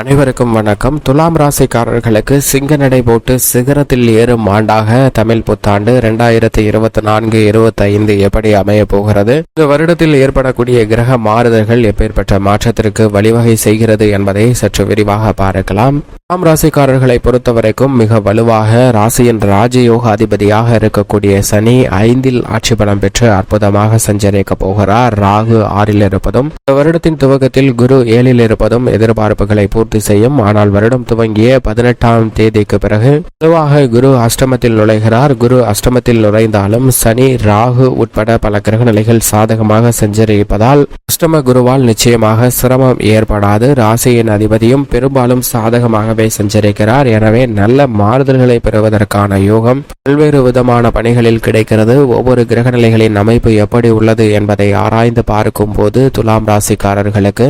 அனைவருக்கும் வணக்கம். துலாம் ராசிக்காரர்களுக்கு சிங்க நடை போட்டு சிகரத்தில் ஏறும் ஆண்டாக தமிழ் புத்தாண்டு இரண்டாயிரத்தி இருபத்தி நான்கு இருபத்தி ஐந்து எப்படி அமைய போகிறது? இந்த வருடத்தில் ஏற்படக்கூடிய கிரக மாறுதல்கள் எப்பேற்பட்ட மாற்றத்திற்கு வழிவகை செய்கிறது என்பதை சற்று விரிவாக பார்க்கலாம். ராம் ராசிக்காரர்களை பொறுத்தவரைக்கும் மிக வலுவாக ராசியின் ராஜயோக அதிபதியாக இருக்கக்கூடிய சனி ஐந்தில் ஆட்சி பலம் பெற்று அற்புதமாக சஞ்சரிக்க போகிறார். ராகு ஆறில் இருப்பதும் இந்த வருடத்தின் துவக்கத்தில் குரு ஏழில் இருப்பதும் எதிர்பார்ப்புகளை பூர்த்தி செய்யும். ஆனால் வருடம் துவங்கிய பதினெட்டாம் தேதிக்கு பிறகு பொதுவாக குரு அஷ்டமத்தில் நுழைகிறார். குரு அஷ்டமத்தில் நுழைந்தாலும் சனி ராகு உட்பட பல கிரக நிலைகள் சாதகமாக சஞ்சரிப்பதால் அஷ்டம குருவால் நிச்சயமாக சிரமம் ஏற்படாது. ராசியின் அதிபதியும் பெரும்பாலும் சாதகமாக சாதகமாகவே சஞ்சரிக்கிறார். எனவே நல்ல மாறுதல்களை பெறுவதற்கான யோகம் பல்வேறு விதமான பணிகளில் கிடைக்கிறது. ஒவ்வொரு கிரக நிலைகளின் அமைப்பு எப்படி உள்ளது என்பதை ஆராய்ந்து பார்க்கும் போது துலாம் ராசிக்காரர்களுக்கு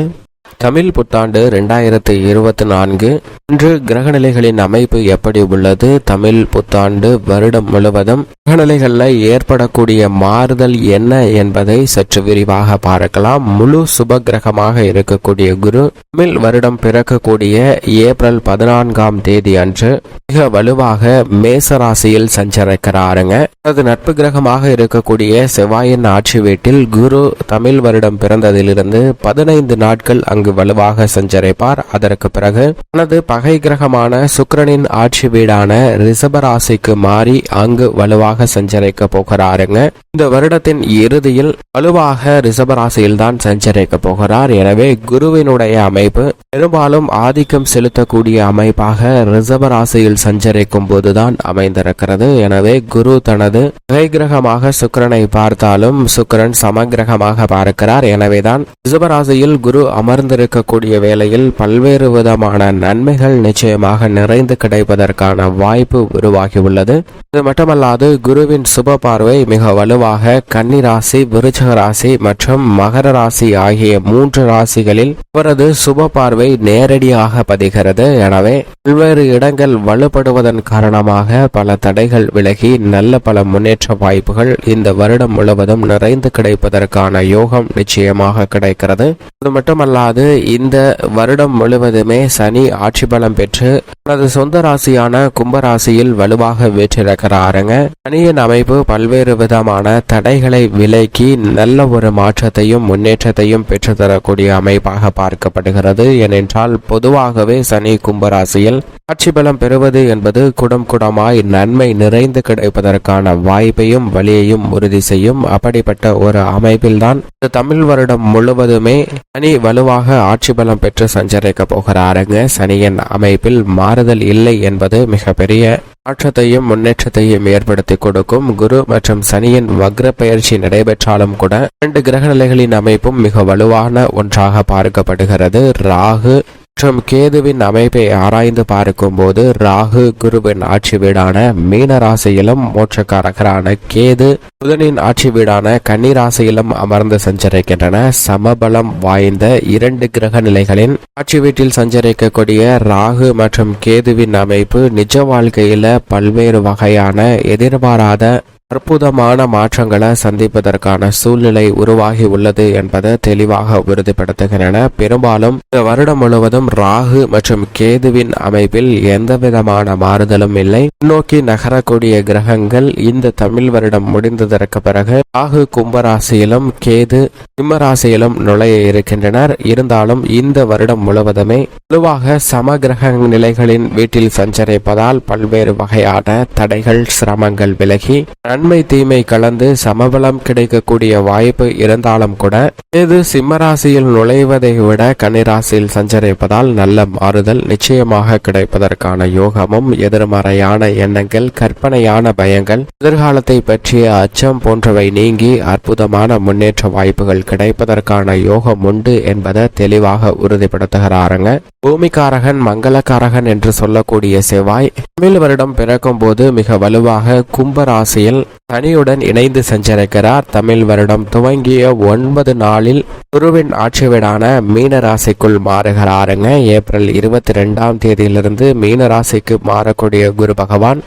தமிழ் புத்தாண்டு ரெண்டாயிரத்தி இருபத்தி நான்கு. இன்று கிரகநிலைகளின் அமைப்பு எப்படி உள்ளது? தமிழ் புத்தாண்டு வருடம் முழுவதும் கிரகநிலைகளில் ஏற்படக்கூடிய மாறுதல் என்ன என்பதை சற்று விரிவாக பார்க்கலாம். முழு சுப கிரகமாக இருக்கக்கூடிய குரு தமிழ் வருடம் பிறக்கக்கூடிய ஏப்ரல் பதினான்காம் தேதி அன்று மிக வலுவாக மேச ராசியில் சஞ்சரிக்கிறாருங்க. அது நட்பு கிரகமாக இருக்கக்கூடிய செவ்வாயின் ஆட்சி வீட்டில் குரு தமிழ் வருடம் பிறந்ததிலிருந்து பதினைந்து நாட்கள் அங்கு வலுவாக சஞ்சரிப்பார். அதற்கு பிறகு தனது பகை கிரகமான சுக்கரனின் ஆட்சி வீடான ரிஷபராசிக்கு மாறி அங்கு வலுவாக சஞ்சரிக்க போகிறாருங்க. இந்த வருடத்தின் இறுதியில் வலுவாக ரிஷப தான் சஞ்சரிக்க போகிறார். எனவே குருவினுடைய அமைப்பு பெரும்பாலும் ஆதிக்கம் செலுத்தக்கூடிய அமைப்பாக ரிஷபராசியில் சஞ்சரிக்கும் போதுதான் அமைந்திருக்கிறது. எனவே குரு தனது பகை கிரகமாக சுக்கரனை பார்த்தாலும் சுக்கரன் சமகிரகமாக பார்க்கிறார். எனவேதான் ரிஷபராசியில் குரு அமர்ந்த அமர்ந்திருக்கக்கூடிய வேளையில் பல்வேறு விதமான நன்மைகள் நிச்சயமாக நிறைந்து கிடைப்பதற்கான வாய்ப்பு உருவாகியுள்ளது. இது மட்டுமல்லாது குருவின் சுப பார்வை மிக வலுவாக கன்னி ராசி விருச்சக ராசி மற்றும் மகர ராசி ஆகிய மூன்று ராசிகளில் அவரது சுப பார்வை நேரடியாக பதிகிறது. எனவே பல்வேறு இடங்கள் வலுப்படுவதன் காரணமாக பல தடைகள் விலகி நல்ல பல முன்னேற்ற வாய்ப்புகள் இந்த வருடம் முழுவதும் நிறைந்து கிடைப்பதற்கான யோகம் நிச்சயமாக கிடைக்கிறது. அது மட்டுமல்லாது இந்த வருடம் முழுவதுமே சனி ஆட்சி பலம் பெற்று தனது சொந்த ராசியான கும்பராசியில் வலுவாக வீற்றிருக்கிறாருங்க. சனியின் அமைப்பு பல்வேறு விதமான தடைகளை விலக்கி நல்ல ஒரு மாற்றத்தையும் முன்னேற்றத்தையும் பெற்றுத்தரக்கூடிய அமைப்பாக பார்க்கப்படுகிறது. ஏனென்றால் பொதுவாகவே சனி கும்பராசியில் ஆட்சி பலம் பெறுவது என்பது குடம் குடமாய் நன்மை நிறைந்து கிடைப்பதற்கான வாய்ப்பையும் வழியையும் உறுதி செய்யும் அப்படிப்பட்ட ஒரு அமைப்பில்தான் தமிழ் வருடம் முழுவதுமே சனி வலுவாக ஆட்சி பலம் பெற்று சஞ்சரிக்க போகிறாருங்க. சனியின் அமைப்பில் மாறுதல் இல்லை என்பது மிகப்பெரிய மாற்றத்தையும் முன்னேற்றத்தையும் ஏற்படுத்தி கொடுக்கும். குரு மற்றும் சனியின் வக்ர பயிற்சி நடைபெற்றாலும் கூட இரண்டு கிரக நிலைகளின் அமைப்பும் மிக வலுவான ஒன்றாக பார்க்கப்படுகிறது. ராகு மற்றும் கேதுவின் அமைப்பை ஆராய்ந்து பார்க்கும்போது ராகு குருவின் ஆட்சி வீடான மீன ராசியிலும் மோட்சக்காரகரான கேது புதனின் ஆட்சி வீடான கன்னி ராசியிலும் அமர்ந்து சஞ்சரிக்கின்றன. சமபலம் வாய்ந்த இரண்டு கிரக நிலைகளின் ஆட்சி வீட்டில் சஞ்சரிக்கக்கூடிய ராகு மற்றும் கேதுவின் அமைப்பு நிஜ வாழ்க்கையில பல்வேறு வகையான எதிர்பாராத அற்புதமான மாற்றங்களை சந்திப்பதற்கான சூழ்நிலை உருவாகி உள்ளது என்பதை தெளிவாக உறுதிப்படுத்துகின்றன. பெரும்பாலும் இந்த வருடம் முழுவதும் ராகு மற்றும் கேதுவின் அமைப்பில் எந்த விதமான மாறுதலும் இல்லை. முன்னோக்கி நகரக்கூடிய கிரகங்கள் இந்த தமிழ் வருடம் முடிந்ததற்கு பிறகு ராகு கும்பராசியிலும் கேது சிம்மராசியிலும் நுழைய இருக்கின்றனர். இருந்தாலும் இந்த வருடம் முழுவதுமே பொதுவாக சம கிரக நிலைகளின் வீட்டில் சஞ்சரிப்பதால் பல்வேறு வகையான தடைகள் சிரமங்கள் விலகி நன்மை தீமை கலந்து சமபலம் கிடைக்கக்கூடிய வாய்ப்பு இருந்தாலும் கூட இது சிம்மராசியில் நுழைவதை விட கன்னிராசியில் சஞ்சரிப்பதால் நல்ல மாறுதல் நிச்சயமாக கிடைப்பதற்கான யோகமும் எதிர்மறையான எண்ணங்கள் கற்பனையான பயங்கள் எதிர்காலத்தை பற்றிய அச்சம் போன்றவை நீங்கி அற்புதமான முன்னேற்ற வாய்ப்புகள் கிடைப்பதற்கான யோகம் உண்டு என்பதை தெளிவாக உறுதிப்படுத்துகிறாருங்க. பூமிக்காரகன் மங்களக்காரகன் என்று சொல்லக்கூடிய செவ்வாய் தமிழ் வருடம் பிறக்கும் போது மிக வலுவாக கும்பராசியில் சனியுடன் இணைந்து சஞ்சரிக்கிறார் தமிழ் வருடம் துவங்கிய ஒன்பது நாளில் குருவின் ஆட்சி வீடான மீன ராசிக்குள் மாறுகிறாருங்க. ஏப்ரல் இருபத்தி ரெண்டாம் தேதியிலிருந்து மீன ராசிக்கு மாறக்கூடிய குரு பகவான்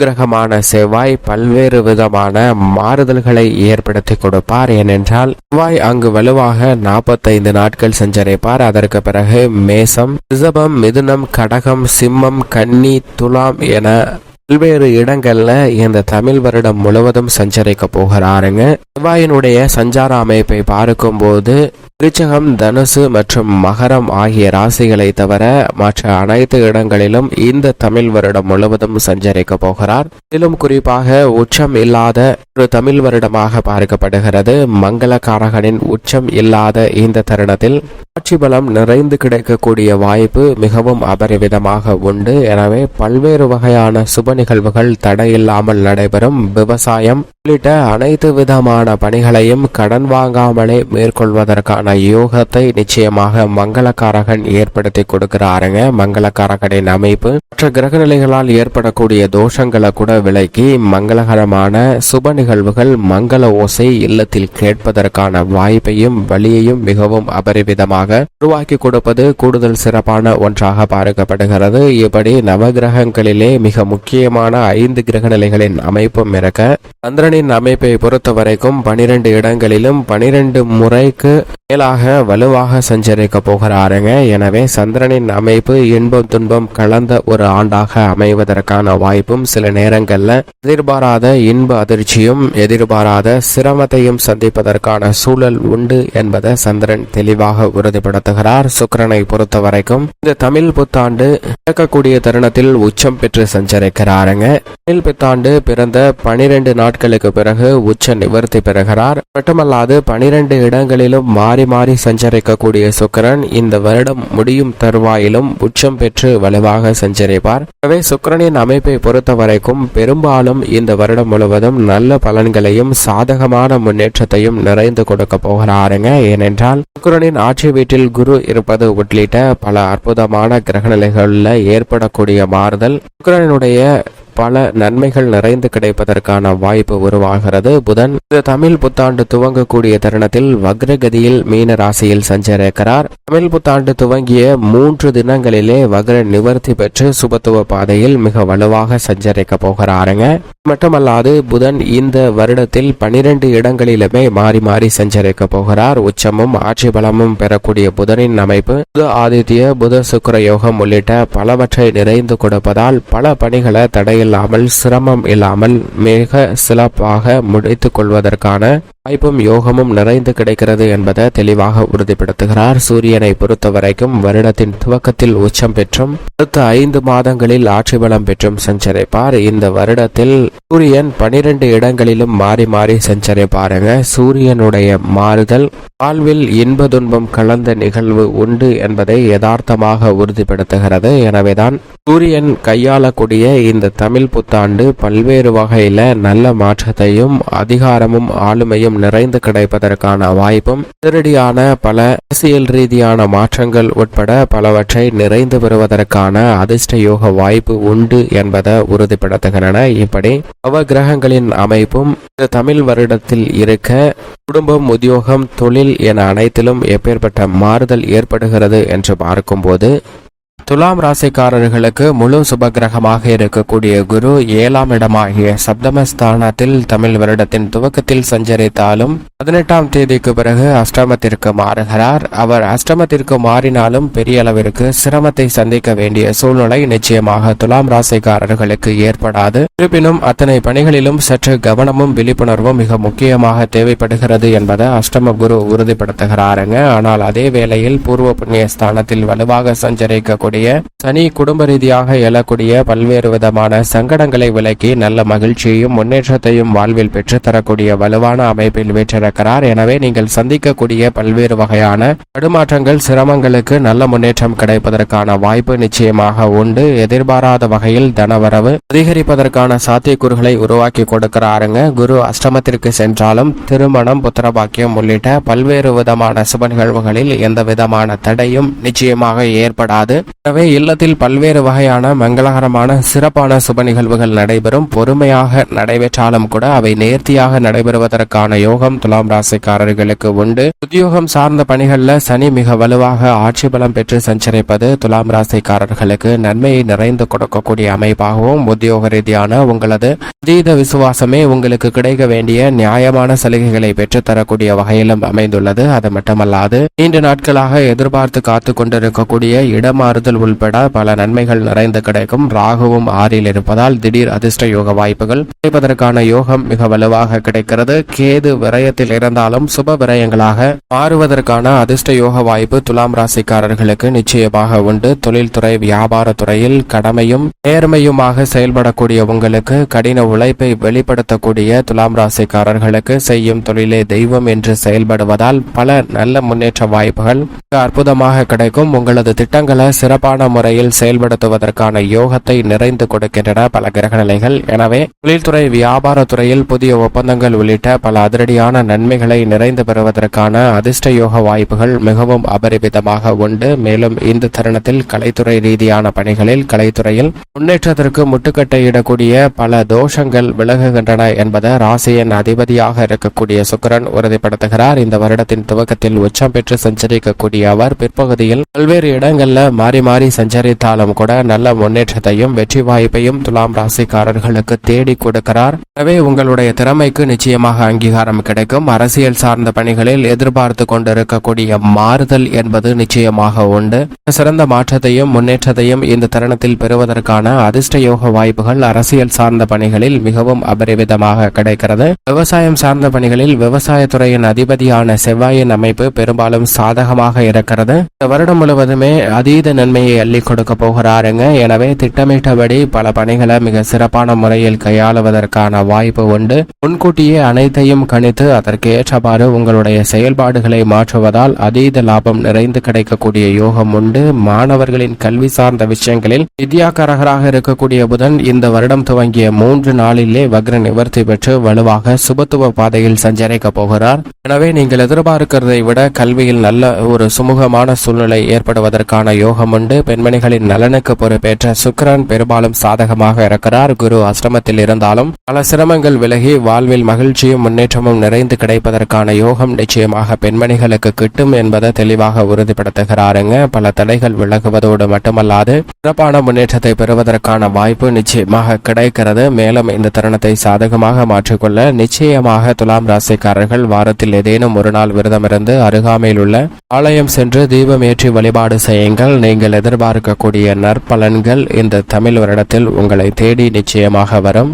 கிரகமான செவ்வாய் பல்வேறு விதமான மாறுதல்களை ஏற்படுத்தி கொடுப்பார். ஏனென்றால் செவ்வாய் அங்கு வலுவாக நாற்பத்தைந்து நாட்கள் சஞ்சரிப்பார் அதற்கு பிறகு மேசம் ரிஷபம் மிதுனம் கடகம் சிம்மம் கன்னி துலாம் என பல்வேறு இடங்கள்ல இந்த தமிழ் வருடம் முழுவதும் சஞ்சரிக்க போகிறாருங்க. செவ்வாயினுடைய சஞ்சார அமைப்பை பார்க்கும்போது விருச்சகம் தனுசு மற்றும் மகரம் ஆகிய ராசிகளை தவிர மற்ற அனைத்து இடங்களிலும் இந்த தமிழ் வருடம் முழுவதும் சஞ்சரிக்க போகிறார். இதிலும் குறிப்பாக உச்சம் இல்லாத ஒரு தமிழ் வருடமாக பார்க்கப்படுகிறது. மங்களகாரகனின் உச்சம் இல்லாத இந்த தருணத்தில் ஆட்சி பலம் நிறைந்து கிடைக்கக்கூடிய வாய்ப்பு மிகவும் அபரிவிதமாக உண்டு. எனவே பல்வேறு வகையான சுப நிகழ்வுகள் தடையில்லாமல் நடைபெறும். விவசாயம் உள்ளிட்ட அனைத்து விதமான பணிகளையும் கடன் வாங்காமலே மேற்கொள்வதற்கான உண்டான யோகத்தை நிச்சயமாக மங்களக்காரகன் ஏற்படுத்தி கொடுக்கிறாருங்க. மங்களக்காரகனின் அமைப்பு. மற்ற கிரக நிலைகளால் ஏற்படக்கூடிய தோஷங்களை கூட விலக்கி மங்களகரமான சுப நிகழ்வுகள் மங்கள ஓசை இல்லத்தில் கேட்பதற்கான வாய்ப்பையும் வழியையும் மிகவும் அபரிவிதமாக உருவாக்கி கொடுப்பது கூடுதல் சிறப்பான ஒன்றாக பார்க்கப்படுகிறது. இப்படி நவகிரகங்களிலே மிக முக்கியமான ஐந்து கிரக நிலைகளின் அமைப்பும் இருக்க சந்திரனின் அமைப்பை பொறுத்த வரைக்கும் பனிரெண்டு இடங்களிலும் பனிரெண்டு முறைக்கு மேலாக வலுவாக சஞ்சரிக்க போகிறாருங்க. எனவே சந்திரனின் அமைப்பு இன்பம் துன்பம் கலந்த ஒரு ஆண்டாக அமைவதற்கான வாய்ப்பும் சில நேரங்களில் எதிர்பாராத இன்ப அதிர்ச்சியும் எதிர்பாராத சிரமத்தையும் சந்திப்பதற்கான சூழல் உண்டு என்பதை சந்திரன் தெளிவாக உறுதிப்படுத்துகிறார். சுக்கிரனை பொறுத்த வரைக்கும் இந்த தமிழ் புத்தாண்டு இறக்கக்கூடிய தருணத்தில் உச்சம் பெற்று சஞ்சரிக்கிறாருங்க. தமிழ் புத்தாண்டு பிறந்த பனிரெண்டு நாட்களுக்கு பிறகு உச்ச நிவர்த்தி பெறுகிறார். மட்டுமல்லாது பனிரெண்டு இடங்களிலும் மாறி மாறி சஞ்சரிக்கக்கூடிய சுக்கிரன் இந்த வருடம் முடியும் தருவாயிலும் உச்சம் பெற்று வலுவாக சஞ்சரிப்பார். எனவே சுக்கிரனின் அமைப்பை பொறுத்த வரைக்கும் பெரும்பாலும் இந்த வருடம் முழுவதும் நல்ல பலன்களையும் சாதகமான முன்னேற்றத்தையும் நிறைந்து கொடுக்க போகிறாருங்க. ஏனென்றால் சுக்கிரனின் ஆட்சி வீட்டில் குரு இருப்பது உள்ளிட்ட பல அற்புதமான கிரகநிலைகளில் ஏற்படக்கூடிய மாறுதல். சுக்கிரனுடைய பல நன்மைகள் நிறைந்து கிடைப்பதற்கான வாய்ப்பு உருவாகிறது. புதன் இந்த தமிழ் புத்தாண்டு துவங்கக்கூடிய தருணத்தில் வக்ரகதியில் மீன ராசியில் சஞ்சரிக்கிறார். தமிழ் புத்தாண்டு துவங்கிய மூன்று தினங்களிலே வக்ர நிவர்த்தி பெற்று சுபத்துவ பாதையில் மிக வலுவாக சஞ்சரிக்க போகிறாருங்க. மட்டுமல்லாது புதன் இந்த வருடத்தில் பனிரெண்டு இடங்களிலுமே மாறி மாறி சஞ்சரிக்க போகிறார். உச்சமும் ஆட்சி பலமும் பெறக்கூடிய புதனின் அமைப்பு புத ஆதித்ய புத சுக்கர யோகம் உள்ளிட்ட பலவற்றை நிறைந்து கொடுப்பதால் பல பணிகளை தடையில் இல்லாமல் சிரமம் இல்லாமல் மிக சிறப்பாக முடித்துக் கொள்வதற்கான வாய்ப்பும் யோகமும் நிறைந்து கிடைக்கிறது என்பதை தெளிவாக உறுதிப்படுத்துகிறார். சூரியனை பொறுத்த வரைக்கும் வருடத்தின் துவக்கத்தில் உச்சம் பெற்றும் அடுத்த ஐந்து மாதங்களில் ஆட்சி பலம் பெற்றும் சஞ்சரிப்பார். இந்த வருடத்தில் சூரியன் பனிரெண்டு இடங்களிலும் மாறி மாறி சஞ்சரிப்பாருங்க. சூரியனுடைய மாறுதல் வாழ்வில் இன்ப துன்பம் கலந்த நிகழ்வு உண்டு என்பதை யதார்த்தமாக உறுதிப்படுத்துகிறது. எனவேதான் சூரியன் கையாளக்கூடிய இந்த தமிழ் புத்தாண்டு பல்வேறு வகையில நல்ல மாற்றத்தையும் அதிகாரமும் ஆளுமையும் நிறைந்து கிடைப்பதற்கான வாய்ப்பும் நேரடியான பல அரசியல் ரீதியான மாற்றங்கள் உட்பட பலவற்றை நிறைந்து பெறுவதற்கான அதிர்ஷ்ட யோக வாய்ப்பு உண்டு என்பதை உறுதிப்படுத்துகின்றன. இப்படி நவ கிரகங்களின் அமைப்பும் இந்த தமிழ் வருடத்தில் இருக்க குடும்பம் உத்தியோகம் தொழில் என அனைத்திலும் எப்பேற்பட்ட மாறுதல் ஏற்படுகிறது என்று பார்க்கும்போது துலாம் ராசிக்காரர்களுக்கு முழு சுபகிரகமாக இருக்கக்கூடிய குரு ஏழாம் இடமாகிய சப்தமஸ்தானத்தில் தமிழ் வருடத்தின் துவக்கத்தில் சஞ்சரித்தாலும் பதினெட்டாம் தேதிக்கு பிறகு அஷ்டமத்திற்கு மாறுகிறார். அவர் அஷ்டமத்திற்கு மாறினாலும் பெரிய அளவிற்கு சிரமத்தை சந்திக்க வேண்டிய சூழ்நிலை நிச்சயமாக துலாம் ராசிக்காரர்களுக்கு ஏற்படாது. இருப்பினும் அத்தனை பணிகளிலும் சற்று கவனமும் விழிப்புணர்வும் மிக முக்கியமாக தேவைப்படுகிறது என்பதை அஷ்டம குரு உறுதிப்படுத்துகிறாருங்க. ஆனால் அதே வேளையில் பூர்வ புண்ணிய ஸ்தானத்தில் வலுவாக சஞ்சரிக்கக்கூடிய சனி குடும்ப ரீதியாக எழக்கூடிய பல்வேறு விதமான சங்கடங்களை விலக்கி நல்ல மகிழ்ச்சியையும் முன்னேற்றத்தையும் வாழ்வில் பெற்றுத்தரக்கூடிய வலுவான அமைப்பில் வீற்றிருக்கிறார். எனவே நீங்கள் சந்திக்கக்கூடிய பல்வேறு வகையான தடுமாற்றங்கள் சிரமங்களுக்கு நல்ல முன்னேற்றம் கிடைப்பதற்கான வாய்ப்பு நிச்சயமாக உண்டு. எதிர்பாராத வகையில் தனவரவு அதிகரிப்பதற்கான சாத்தியக்கூறுகளை உருவாக்கி கொடுக்கிறாருங்க. குரு அஷ்டமத்திற்கு சென்றாலும் திருமணம் புத்திரபாக்கியம் உள்ளிட்ட பல்வேறு விதமான சுப நிகழ்வுகளில் எந்த விதமான தடையும் நிச்சயமாக ஏற்படாது. எனவே இல்லத்தில் பல்வேறு வகையான மங்களகரமான சிறப்பான சுப நிகழ்வுகள் நடைபெறும். பொறுமையாக நடைபெற்றாலும் கூட அவை நேர்த்தியாக நடைபெறுவதற்கான யோகம் துலாம் ராசிக்காரர்களுக்கு உண்டு. உத்தியோகம் சார்ந்த பணிகளில் சனி மிக வலுவாக ஆட்சி பலம் பெற்று சஞ்சரிப்பது துலாம் ராசிக்காரர்களுக்கு நன்மையை நிறைந்து கொடுக்கக்கூடிய அமைப்பாகவும் உத்தியோக ரீதியான உங்களது அதீத விசுவாசமே உங்களுக்கு கிடைக்க வேண்டிய நியாயமான சலுகைகளை பெற்றுத்தரக்கூடிய வகையிலும் அமைந்துள்ளது. அது மட்டுமல்லாது நீண்ட நாட்களாக எதிர்பார்த்து காத்து கொண்டிருக்கக்கூடிய இடமாறுதல் உள்பட பல நன்மைகள் நிறைந்து கிடைக்கும். ராகுவும் ஆறில் இருப்பதால் திடீர் அதிர்ஷ்ட யோக வாய்ப்புகள் கிடைப்பதற்கான யோகம் மிக வலுவாக கிடைக்கிறது. கேது விரயத்தில் இருந்தாலும் சுப விரயங்களாக மாறுவதற்கான அதிர்ஷ்ட யோக வாய்ப்பு துலாம் ராசிக்காரர்களுக்கு நிச்சயமாக உண்டு. தொழில்துறை வியாபார துறையில் கடமையும் நேர்மையுமாக செயல்படக்கூடிய உங்களுக்கு கடின உழைப்பை வெளிப்படுத்தக்கூடிய துலாம் ராசிக்காரர்களுக்கு செய்யும் தொழிலே தெய்வம் என்று செயல்படுவதால் பல நல்ல முன்னேற்ற வாய்ப்புகள் மிக அற்புதமாக கிடைக்கும். உங்களது திட்டங்களை சிறப்பு சிறப்பான முறையில் செயல்படுத்துவதற்கான யோகத்தை நிறைந்து கொடுக்கின்றன பல கிரக நிலைகள் எனவே தொழில்துறை வியாபார துறையில் புதிய ஒப்பந்தங்கள் உள்ளிட்ட பல அதிரடியான நன்மைகளை நிறைந்து பெறுவதற்கான அதிர்ஷ்ட யோக வாய்ப்புகள் மிகவும் அபரிமிதமாக உண்டு. மேலும் இந்த தருணத்தில் கலைத்துறை ரீதியான பணிகளில் கலைத்துறையில் முன்னேற்றத்திற்கு முட்டுக்கட்டையிடக்கூடிய பல தோஷங்கள் விலகுகின்றன என்பதை ராசியின் அதிபதியாக இருக்கக்கூடிய சுக்கிரன் உறுதிப்படுத்துகிறார். இந்த வருடத்தின் துவக்கத்தில் உச்சம் பெற்று சஞ்சரிக்கக்கூடிய அவர் பிற்பகுதியில் பல்வேறு இடங்கள்ல மாறி மாறி சஞ்சரித்தாலும் கூட நல்ல முன்னேற்றத்தையும் வெற்றி வாய்ப்பையும் துலாம் ராசிக்காரர்களுக்கு தேடி கொடுக்கிறார். எனவே உங்களுடைய திறமைக்கு நிச்சயமாக அங்கீகாரம் கிடைக்கும். அரசியல் சார்ந்த பணிகளில் எதிர்பார்த்து கொண்டிருக்கக்கூடிய மாறுதல் என்பது நிச்சயமாக உண்டு. சிறந்த மாற்றத்தையும் முன்னேற்றத்தையும் இந்த தருணத்தில் பெறுவதற்கான அதிர்ஷ்ட யோக வாய்ப்புகள் அரசியல் சார்ந்த பணிகளில் மிகவும் அபரிவிதமாக கிடைக்கிறது. விவசாயம் சார்ந்த பணிகளில் விவசாயத்துறையின் அதிபதியான செவ்வாயின் அமைப்பு பெரும்பாலும் சாதகமாக இருக்கிறது. வருடம் முழுவதுமே அதீத நன்மை பணியை அள்ளி கொடுக்க போகிறாருங்க. எனவே திட்டமிட்டபடி பல பணிகளை மிக சிறப்பான முறையில் கையாளுவதற்கான வாய்ப்பு உண்டு. முன்கூட்டியே அனைத்தையும் கணித்து அதற்கு ஏற்றவாறு உங்களுடைய செயல்பாடுகளை மாற்றுவதால் அதீத லாபம் நிறைந்து கிடைக்கக்கூடிய யோகம் உண்டு. மாணவர்களின் கல்வி சார்ந்த விஷயங்களில் வித்யாகரகராக இருக்கக்கூடிய புதன் இந்த வருடம் துவங்கிய மூன்று நாளிலே வக்ர நிவர்த்தி பெற்று வலுவாக சுபத்துவ பாதையில் சஞ்சரிக்க போகிறார். எனவே நீங்கள் எதிர்பார்க்கிறதை விட கல்வியில் நல்ல ஒரு சுமூகமான சூழ்நிலை ஏற்படுவதற்கான யோகம் உண்டு. பெண்மணிகளின் நலனுக்கு பொறுப்பேற்ற சுக்கிரன் பெரும்பாலும் சாதகமாக இருக்கிறார். குரு அஷ்டமத்தில் இருந்தாலும் பல சிரமங்கள் விலகி வாழ்வில் மகிழ்ச்சியும் முன்னேற்றமும் நிறைந்து கிடைப்பதற்கான யோகம் நிச்சயமாக பெண்மணிகளுக்கு கிட்டும் என்பதை தெளிவாக உறுதிப்படுத்துகிறாருங்க. பல தடைகள் விலகுவதோடு மட்டுமல்லாது சிறப்பான முன்னேற்றத்தை பெறுவதற்கான வாய்ப்பு நிச்சயமாக கிடைக்கிறது. மேலும் இந்த தருணத்தை சாதகமாக மாற்றிக்கொள்ள நிச்சயமாக துலாம் ராசிக்காரர்கள் வாரத்தில் ஏதேனும் ஒரு நாள் விரதமிருந்து அருகாமையில் உள்ள ஆலயம் சென்று தீபம் ஏற்றி வழிபாடு செய்யுங்கள். நீங்கள் எதிர்பார்க்கக்கூடிய நற்பலன்கள் இந்த தமிழ் வருடத்தில் உங்களை தேடி நிச்சயமாக வரும்.